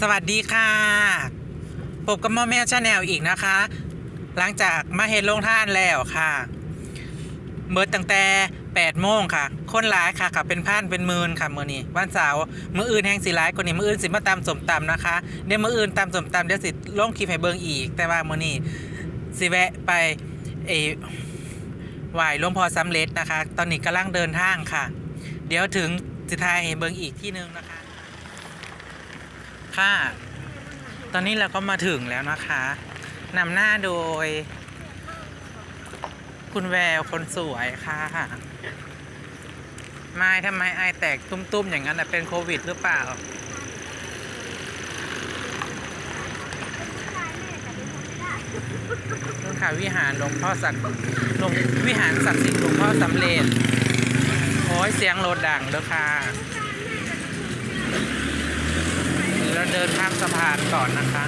สวัสดีค่ะพบกับมอแม่ชาแนลอีกนะคะ หลังจากมาเห็นโลงท่านแล้วค่ะเมื่อตั้งแต่8โมงค่ะ คนร้ายค่ะค่ะเป็นพันเป็นหมื่นค่ะมือนี้วันเสาร์มืออื่นแห่งสีร้ายกว่านี้มืออื่นสิมาตามสมตำนะคะเดี๋ยวมืออื่นตามสมตำเดี๋ยวสิลงคลิปให้เบิ่งอีก แต่ว่ามือนี้สิแวะไปเออไหวหลวงพ่อสำเร็จนะคะ ตอนนี้กำลังเดินทางค่ะ เดี๋ยวถึงสิทายให้เบิงอีกที่หนึงนะคะ ค่ะ ตอนนี้เราก็มาถึงแล้วนะคะนำหน้าโดย คุณแววคนสวยค่ะ ไม่ทำไมไอแตกตุ้มๆ อย่างนั้นน่ะเป็นโควิดหรือเปล่านู่ค่ะวิหารหลวงพ่อสักดิ์หลวงวิหารศักดิ์สิทธิ์หลวงพ่อสำเร็จ โอ้ยเสียงโลดดังเด้อค่ะ เราเดินข้ามสะพานก่อนนะคะ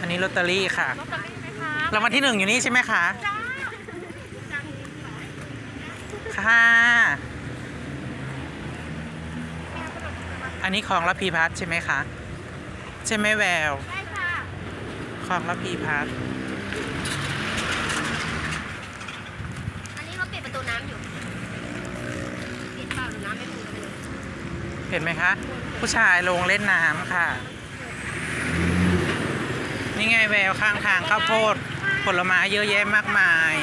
อันนี้ลอตเตอรี่ค่ะลอตเตอรี่ไหมคะรางวัลที่หนึ่งอยู่นี่ใช่ไหมคะจ้าค่ะ อันนี้ของระพีพัฒน์ใช่ไหมคะ ใช่ไหมแววได้ค่ะ ของระพีพัฒน์ อันนี้เขาปิดประตูน้ำอยู่ ปิดเปล่าหรือน้ำไม่พูดไม่รู้ เห็นไหมคะ ผู้ชายลงเล่นน้ำค่ะ นี่ไงแววข้างทางข้าวโพด ผลไม้เยอะแยะมากมาย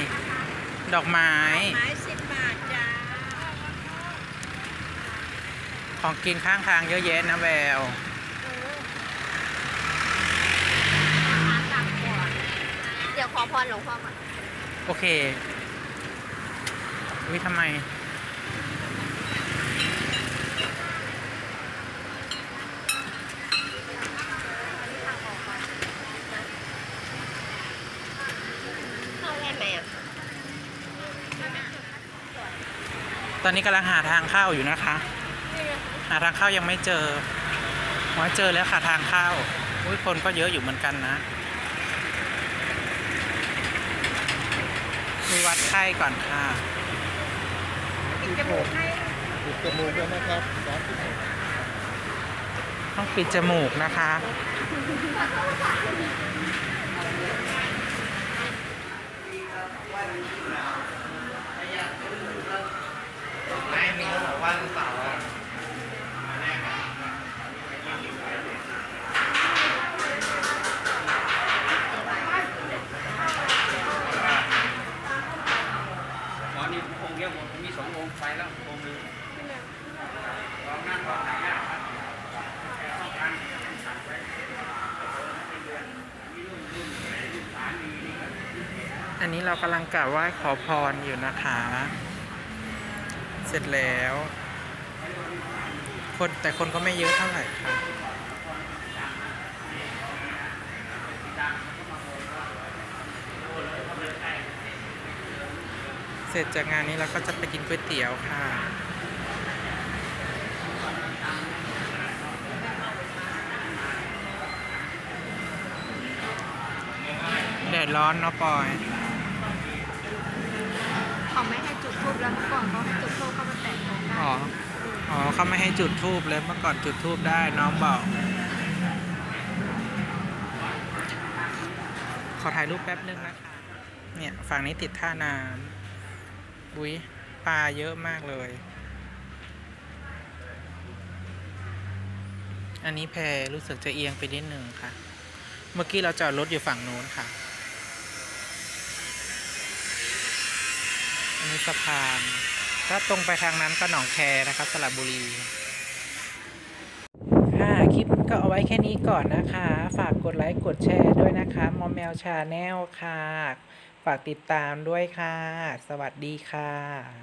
ดอกไม้ ไม้สิบบาทจ้าของกินข้างทางเยอะแยะนะแววเออหาตังค์ก่อนเดี๋ยวขอพรหลวงพ่อก่อนโอเค วิทำไม เข้าได้ไหมอะ ตอนนี้กำลังหาทางเข้าอยู่นะคะ หาทางเข้ายังไม่เจอว่าเจอแล้วค่ะทางเข้าอุ้ยคนก็เยอะอยู่เหมือนกันนะมีวัดไข้ก่อนค่ะปิดจมูกให้ปิดจมูกด้วยนะครับสามสิบหกต้องปิดจมูกนะคะ ไม่ มีบอกว่าเสาร์หมอนี่องค์เดียวหมมีสององค์ไปแล้วองค์หนึงลองนั่งลองไหนอะอันนี้เรากำลังกราบไหว้ขอพรอยู่นะคะ สร็จแล้ว คนแต่คนก็ไม่เยอะเท่าไหร่ค่ะเสร็จจากงานนี้เราก็จะไปกินก๋วยเตี๋ยวค่ะแดดร้อนเนาะปอย เขาไม่ให้จุดทูบแล้วเมื่อก่อนเขาให้จุด อ๋อ อ๋อเขาไม่ให้จุดทูบเลยเมื่อก่อนจุดทูบได้น้องบอก ขอถ่ายรูปแป๊บนึงนะคะเนี่ยฝั่งนี้ติดท่าน้ำอุ้ยปลาเยอะมากเลย อันนี้แพรู้สึกจะเอียงไปนิดนึงค่ะ เมื่อกี้เราจอดรถอยู่ฝั่งนู้นค่ะ อันนี้สะพาน ถ้าตรงไปทางนั้นก็หนองแคนะครับสระบุรีค่ะคลิปก็เอาไว้แค่นี้ก่อนนะคะ ฝากกดไลค์กดแชร์ด้วยนะคะมอมแมวชาแนลค่ะ ฝากติดตามด้วยค่ะ สวัสดีค่ะ